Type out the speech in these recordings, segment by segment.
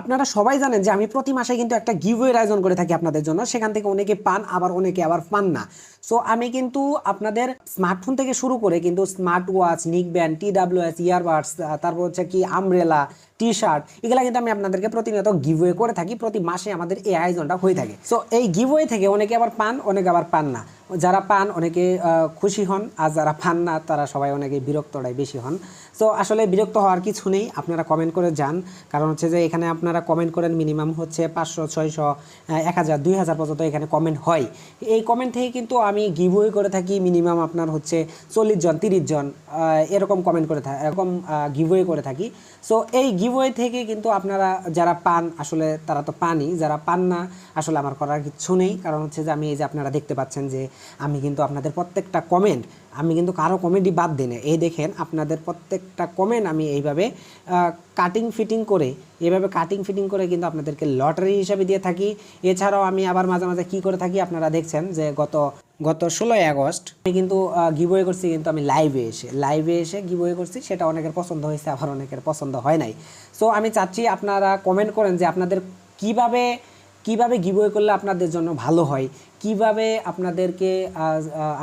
আপনারা সবাই জানেন যে আমি প্রতি মাসে কিন্তু একটা গিভওয়ের আয়োজন করে থাকি আপনাদের জন্য। সেখান থেকে অনেকে পান, আবার অনেকে আবার পান না। সো আমি কিন্তু আপনাদের স্মার্টফোন থেকে শুরু করে কিন্তু smart watch neckband T W S earbuds তারপর হচ্ছে কি আমব্রেলা টি শার্ট এগুলা কিন্তু আমি আপনাদেরকে প্রতিনিয়ত গিভওয়ে করে থাকি। প্রতি মাসে আমাদের এই আয়োজনটা হয়ে থাকে। সো এই গিভওয়ে থেকে অনেকে আবার পান, অনেকে আবার পান না। যারা পান অনেকে খুশি হন, আর যারা পান না, তারা সবাই অনেকে বিরক্তটাই বেশি হন। সো আসলে বিরক্ত হওয়ার কিছু নেই, আপনারা কমেন্ট করে যান। কারণ হচ্ছে যে এখানে আপনারা কমেন্ট করেন মিনিমাম হচ্ছে পাঁচশো, ছয়শো এক হাজার, দুই হাজার পর্যন্ত এখানে কমেন্ট হয়। এই কমেন্ট থেকে কিন্তু আমি গিভওয়ে করে থাকি মিনিমাম আপনার হচ্ছে চল্লিশ জন, তিরিশ জন এরকম কমেন্ট করে থাকি এরকম গিভওয়ে করে থাকি। সো এই গিভওয়ে থেকে কিন্তু আপনারা যারা পান, আসলে তারা তো পানই, যারা পান না, আসলে আমার করার কিছু নেই। কারণ হচ্ছে যে আমি এই যে আপনারা দেখতে পাচ্ছেন যে আমি কিন্তু আপনাদের প্রত্যেকটা কমেন্ট আমি কিন্তু কারও কমেন্টই বাদ দিই না। এই দেখেন, আপনাদের প্রত্যেকটা কমেন্ট আমি এইভাবে কাটিং ফিটিং করে, এইভাবে কাটিং ফিটিং করে কিন্তু আপনাদেরকে লটারি হিসাবে দিয়ে থাকি। এছাড়াও আমি আবার মাঝে মাঝে কী করে থাকি আপনারা দেখছেন যে গত গত ষোলোই আগস্ট আমি কিন্তু গিবয়ে করছি কিন্তু আমি লাইভে এসে। লাইভে এসে গিবয়ে করছি, সেটা অনেকের পছন্দ হয়েছে, আবার অনেকের পছন্দ হয় নাই। সো আমি চাচ্ছি আপনারা কমেন্ট করেন যে আপনাদের কীভাবে কীভাবে গিবয়ে করলে আপনাদের জন্য ভালো হয়। কীভাবে আপনাদেরকে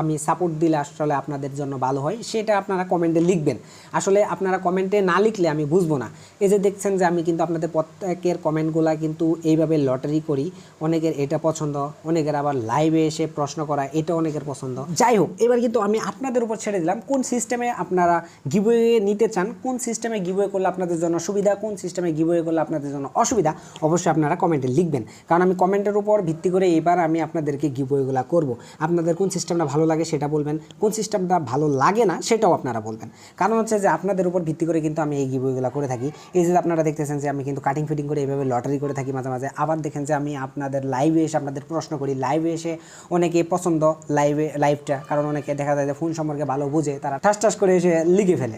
আমি সাপোর্ট দিলে আসলে আপনাদের জন্য ভালো হয়, সেটা আপনারা কমেন্টে লিখবেন। আসলে আপনারা কমেন্টে না লিখলে আমি বুঝব না। এই যে দেখছেন যে আমি কিন্তু আপনাদের প্রত্যেকের কমেন্টগুলা কিন্তু এইভাবে লটারি করি। অনেকের এটা পছন্দ, অনেকের আবার লাইভে এসে প্রশ্ন করা, এটা অনেকের পছন্দ। যাই হোক, এবার কিন্তু আমি আপনাদের উপর ছেড়ে দিলাম, কোন সিস্টেমে আপনারা গিবয়ে নিতে চান, কোন সিস্টেমে গিবয়ে করলে আপনাদের জন্য সুবিধা, কোন সিস্টেমে গিবয়ে করলে আপনাদের জন্য অসুবিধা, অবশ্যই আপনারা কমেন্টে লিখবেন। কারণ আমি কমেন্টের উপর ভিত্তি করে এবার আমি আপনাদেরকে গিবয়েগুলো করব। আপনাদের কোন সিস্টেমটা ভালো লাগে সেটা বলবেন, কোন সিস্টেমটা ভালো লাগে না সেটাও আপনারা বলবেন। কারণ হচ্ছে যে আপনাদের উপর ভিত্তি করে কিন্তু আমি এই গিবয়েগুলো করে থাকি। এই যে আপনারা দেখতেছেন যে আমি কিন্তু কাটিং ফিটিং করে এইভাবে লটারি করে থাকি মাঝে মাঝে। আবার দেখেন যে আমি আপনাদের লাইভে এসে আপনাদের প্রশ্ন করি। লাইভে এসে অনেকে পছন্দ লাইভে লাইভটা কারণ অনেকে দেখা যায় যে ফোন সম্পর্কে ভালো বুঝে, তারা ঠাস ঠাস করে এসে লিখে ফেলে।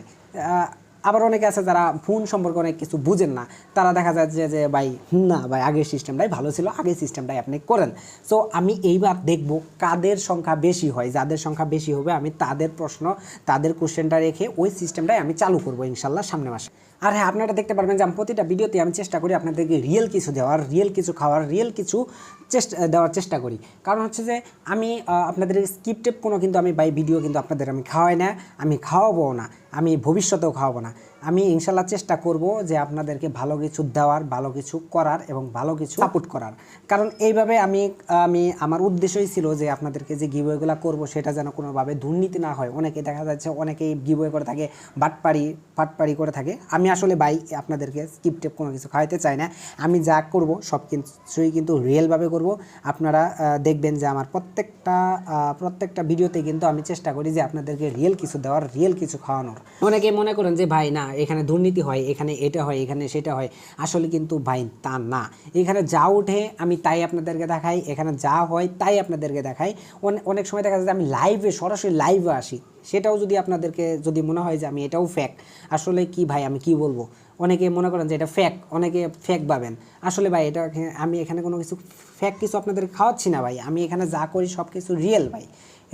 আবার অনেকে আছে যারা ফোন সম্পর্কে অনেক কিছু বুঝেন না। তারা দেখা যাচ্ছে যে ভাই, না ভাই, আগের সিস্টেমটাই ভালো ছিল, আগের সিস্টেমটাই আপনি করেন। সো আমি এইবার দেখব কাদের সংখ্যা বেশি হয়, যাদের সংখ্যা বেশি হবে, আমি তাদের প্রশ্ন, তাদের কোশ্চেনটা রেখে ওই সিস্টেমটাই আমি চালু করব ইনশাল্লাহ সামনে মাসে। আর হ্যাঁ আপনারা দেখতে পারবেন যে আমি প্রতিটা ভিডিওতে আমি চেষ্টা করি আপনাদেরকে রিয়েল কিছু দেওয়ার রিয়েল কিছু খাওয়ার রিয়েল কিছু চেষ্টা, দেওয়ার চেষ্টা করি। কারণ হচ্ছে যে আমি আপনাদের স্ক্রিপ্টেপ কোনো কিন্তু আমি বাই ভিডিও কিন্তু আপনাদের আমি খাওয়াই না, আমি খাওয়াবো না, আমি ভবিষ্যতেও খাওয়াবো না। আমি ইনশাল্লাহ চেষ্টা করব যে আপনাদেরকে ভালো কিছু দেওয়ার, ভালো কিছু করার এবং ভালো কিছু সাপোর্ট করার। কারণ এইভাবে আমি আমি, আমার উদ্দেশ্যই ছিল যে আপনাদেরকে যে গিবয়েগুলো করব সেটা যেন কোনোভাবে দুর্নীতি না হয়। অনেকে দেখা যাচ্ছে অনেকেই গিবয়ে করে থাকে, বাটপাড়ি ফাটপাড়ি করে থাকে। আমি আসলে বাই আপনাদেরকে স্কিপ টেপ কোনো কিছু খাওয়াইতে চাই না। আমি যা করব, সব কিছুই কিন্তু রিয়েলভাবে করব। আপনারা দেখবেন যে আমার প্রত্যেকটা প্রত্যেকটা ভিডিওতে কিন্তু আমি চেষ্টা করি যে আপনাদেরকে রিয়েল কিছু দেওয়ার রিয়েল কিছু খাওয়ানোর। অনেকে মনে করেন যে, ভাই, না, এখানে দুর্নীতি হয়, এখানে এটা হয়, এখানে সেটা হয়। আসলে কিন্তু ভাই, তা না। এখানে যা ওঠে, আমি তাই আপনাদেরকে দেখাই। এখানে যা হয়, তাই আপনাদেরকে দেখাই। অনেক সময় দেখা যায় যে আমি লাইভে সরাসরি লাইভে আসি। সেটাও যদি আপনাদেরকে যদি মনে হয় যে আমি এটাও ফ্যাক্ট আসলে কি ভাই, আমি কি বলব? অনেকে মনে করেন যে এটা ফ্যাক অনেকে ফ্যাক পাবেন। আসলে ভাই, এটা আমি এখানে কোনো কিছু ফ্যাক কিছু আপনাদের খাওয়াচ্ছি না ভাই। আমি এখানে যা করি সব কিছু রিয়েল ভাই।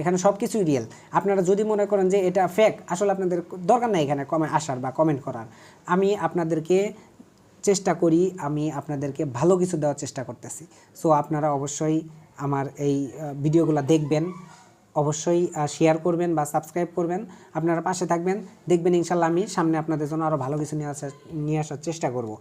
এখানে সব কিছুই রিয়েল আপনারা যদি মনে করেন যে এটা ফ্যাক আসলে আপনাদের দরকার নাই এখানে কমে আসার বা কমেন্ট করার। আমি আপনাদেরকে চেষ্টা করি, আমি আপনাদেরকে ভালো কিছু দেওয়ার চেষ্টা করতেছি। সো আপনারা অবশ্যই আমার এই ভিডিওগুলো দেখবেন। অবশ্যই শেয়ার করবেন বা সাবস্ক্রাইব করবেন। আপনারা পাশে থাকবেন। দেখবেন ইনশাল্লাহ আমি সামনে আপনাদের জন্য আরও ভালো কিছু নিয়ে আসার নিয়ে আসার চেষ্টা করব।